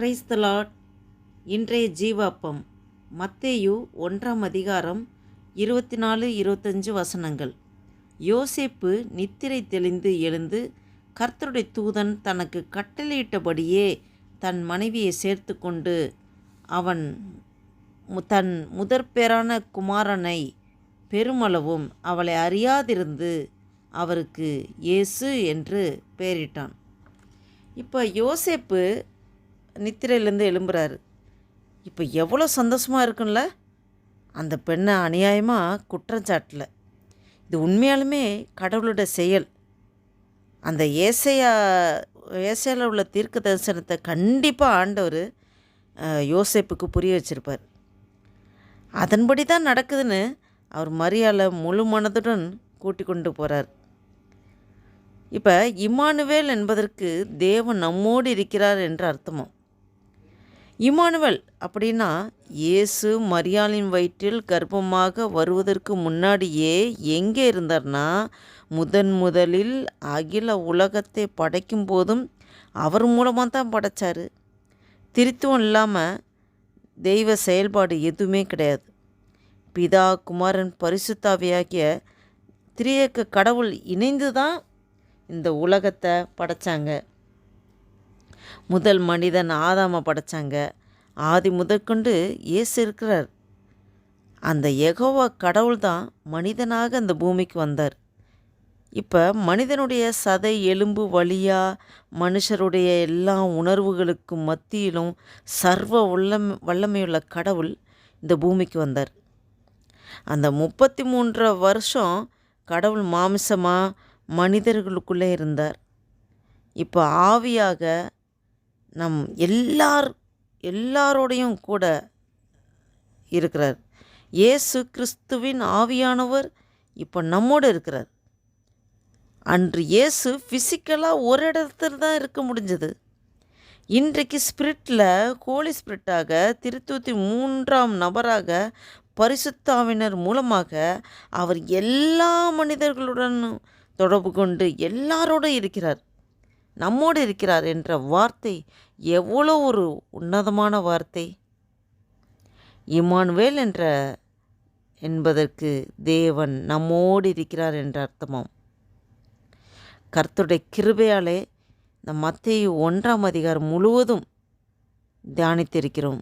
Praise the இன்றைய ஜீவாப்பம் மத்தேயு ஒன்றாம் அதிகாரம் இருபத்தி நாலு இருபத்தஞ்சு வசனங்கள். யோசேப்பு நித்திரை தெளிந்து எழுந்து கர்த்தருடைய தூதன் தனக்கு கட்டளையிட்டபடியே தன் மனைவியை சேர்த்து கொண்டு அவன் மு- தன் முதற்பேரான குமாரனை பெருமளவும் அவளை அறியாதிருந்து அவருக்கு இயேசு என்று பெயரிட்டான். இப்போ யோசேப்பு நித்திரையிலேருந்து எழும்புறாரு. இப்போ எவ்வளோ சந்தோஷமாக இருக்கும்ல? அந்த பெண்ணை அநியாயமாக குற்றஞ்சாட்டில் இது உண்மையாலுமே கடவுளோட செயல். அந்த ஏசையா ஏசையில் உள்ள தீர்க்க தரிசனத்தை கண்டிப்பாக ஆண்டவர் யோசிப்புக்கு புரிய வச்சிருப்பார். அதன்படி தான் நடக்குதுன்னு அவர் மரியாதை முழு மனதுடன் கூட்டி கொண்டு போகிறார் இப்போ இமானுவேல் என்பதற்கு தேவன் நம்மோடு இருக்கிறார் என்று அர்த்தமும். இம்மானுவேல் அப்படின்னா இயேசு மரியாளின் வயிற்றில் கர்ப்பமாக வருவதற்கு முன்னாடியே எங்கே இருந்தார்னா முதன் முதலில் அகில உலகத்தை படைக்கும் போதும் அவர் மூலமாக தான் படைச்சார். திருத்துவம் இல்லாமல் தெய்வ செயல்பாடு எதுவுமே கிடையாது. பிதா குமாரன் பரிசுத்தாவியாகிய திரியக்க கடவுள் இணைந்து தான் இந்த உலகத்தை படைச்சாங்க. முதல் மனிதன் ஆதாமை படைச்சாங்க. ஆதி முதற்கொண்டு இயேசு இருக்கிறார். அந்த எகோவா கடவுள் தான் மனிதனாக அந்த பூமிக்கு வந்தார். இப்போ மனிதனுடைய சதை எலும்பு வழியாக மனுஷருடைய எல்லா உணர்வுகளுக்கும் மத்தியிலும் சர்வ உள்ளம் வல்லமையுள்ள கடவுள் இந்த பூமிக்கு வந்தார். அந்த முப்பத்தி மூன்றரை வருஷம் கடவுள் மாமிசமாக மனிதர்களுக்குள்ளே இருந்தார். இப்போ ஆவியாக நம் எல்லார் எல்லாரோடையும் கூட இருக்கிறார். இயேசு கிறிஸ்துவின் ஆவியானவர் இப்போ நம்மோடு இருக்கிறார். அன்று இயேசு ஃபிசிக்கலாக ஒரு இடத்துல தான் இருக்க முடிஞ்சது. இன்றைக்கு ஸ்பிரிட்டில் ஹோலி ஸ்பிரிட்டாக திருத்தூத்தி மூன்றாம் நபராக பரிசுத்தாவினர் மூலமாக அவர் எல்லா மனிதர்களுடனும் தொடர்பு கொண்டு எல்லாரோடும் இருக்கிறார். நம்மோடு இருக்கிறார் என்ற வார்த்தை எவ்வளோ ஒரு உன்னதமான வார்த்தை. இமானுவேல் என்ற என்பதற்கு தேவன் நம்மோடு இருக்கிறார் என்ற அர்த்தமாம். கர்த்துடைய கிருபையாலே இந்த மத்திய ஒன்றாம் அதிகாரம் முழுவதும் தியானித்திருக்கிறோம்.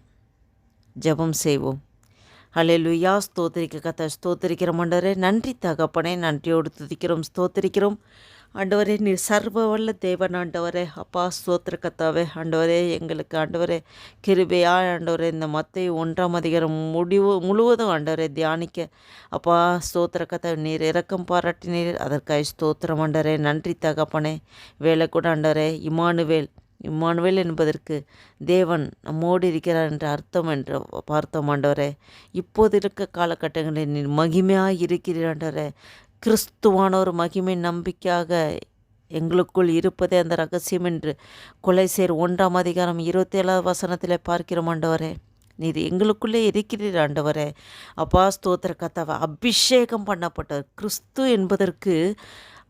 ஜெபம் செய்வோம். ஹalleluya ஸ்தோத்திரிக்க கத்த ஸ்தோத்திரிக்கிற மண்டரே நன்றி தகப்பனே நன்றியோடு துதிக்கிறோம் ஸ்தோத்திரிக்கிறோம். ஆண்டவரே நீர் சர்வ வல்ல தேவன் ஆண்டவரே. அப்பா ஸ்தோத்திர கத்தாவே ஆண்டவரே எங்களுக்கு ஆண்டவரே கிருபையா ஆண்டவரே இந்த மத்தை ஒன்றாம் அதிகாரம் முடிவு முழுவதும் ஆண்டவரே தியானிக்க. அப்பா ஸ்தோத்திர கத்தா நீர் இரக்கம் பாராட்டினீர். அதற்காக ஸ்தோத்திரம் ஆண்டவரே நன்றி தகப்பனே. வேலை கூட ஆண்டவரே இமானுவேல். இம்மானுவேல் என்பதற்கு தேவன் நம்மோடு இருக்கிறார் என்ற அர்த்தம் என்று பார்த்தோம் ஆண்டவரே. இப்போது இருக்க காலகட்டங்களில் நீர் மகிமையாக இருக்கிறீர் ஆண்டவரே. கிறிஸ்துவான ஒரு மகிமை நம்பிக்கையாக எங்களுக்குள் இருப்பதே அந்த ரகசியம் என்று கொலை சேர் ஒன்றாம் அதிகாரம் இருபத்தேழாவது வசனத்தில் பார்க்கிறோம் ஆண்டவரே. நீர் எங்களுக்குள்ளே இருக்கிறீர் ஆண்டவரே. அப்பா ஸ்தோத்திர கதவை அபிஷேகம் பண்ணப்பட்டவர். கிறிஸ்து என்பதற்கு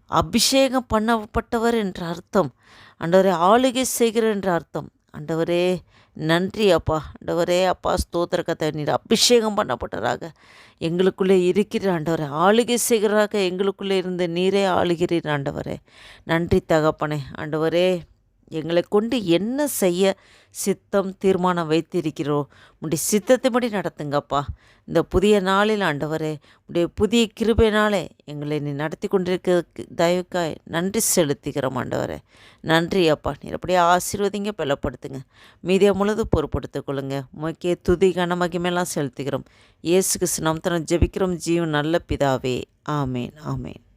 அபிஷேகம் பண்ணப்பட்டவர் என்ற அர்த்தம். ஆண்டவரை ஆளுகை செய்கிற என்ற அர்த்தம். ஆண்டவரே நன்றி அப்பா. ஆண்டவரே அப்பா ஸ்தோத்திர கத்தை நீர் அபிஷேகம் பண்ணப்பட்டவராக எங்களுக்குள்ளே இருக்கிற ஆண்டவரே ஆளுகை செய்கிறாக எங்களுக்குள்ளே இருந்து நீரே ஆளுகிறீர் ஆண்டவரே. நன்றி தகப்பனே. ஆண்டவரே எங்களை கொண்டு என்ன செய்ய சித்தம் தீர்மானம் வைத்திருக்கிறோ? உடைய சித்தத்தைப்படி நடத்துங்கப்பா. இந்த புதிய நாளில் ஆண்டவரே உடைய புதிய கிருபைனாலே எங்களை நீ நடத்தி கொண்டிருக்க தயவுக்காய் நன்றி செலுத்துகிறோம் ஆண்டவரே. நன்றி அப்பா. நீ அப்படியே ஆசீர்வதிங்க பலப்படுத்துங்க. மீதியை முழுது பொறுப்படுத்திக் கொள்ளுங்க. முக்கிய துதி கனமகிமையெல்லாம் செலுத்துகிறோம். இயேசு கிறிஸ்து தனம் ஜெபிக்கிறோம். ஜீவன் நல்ல பிதாவே. ஆமேன் ஆமேன்.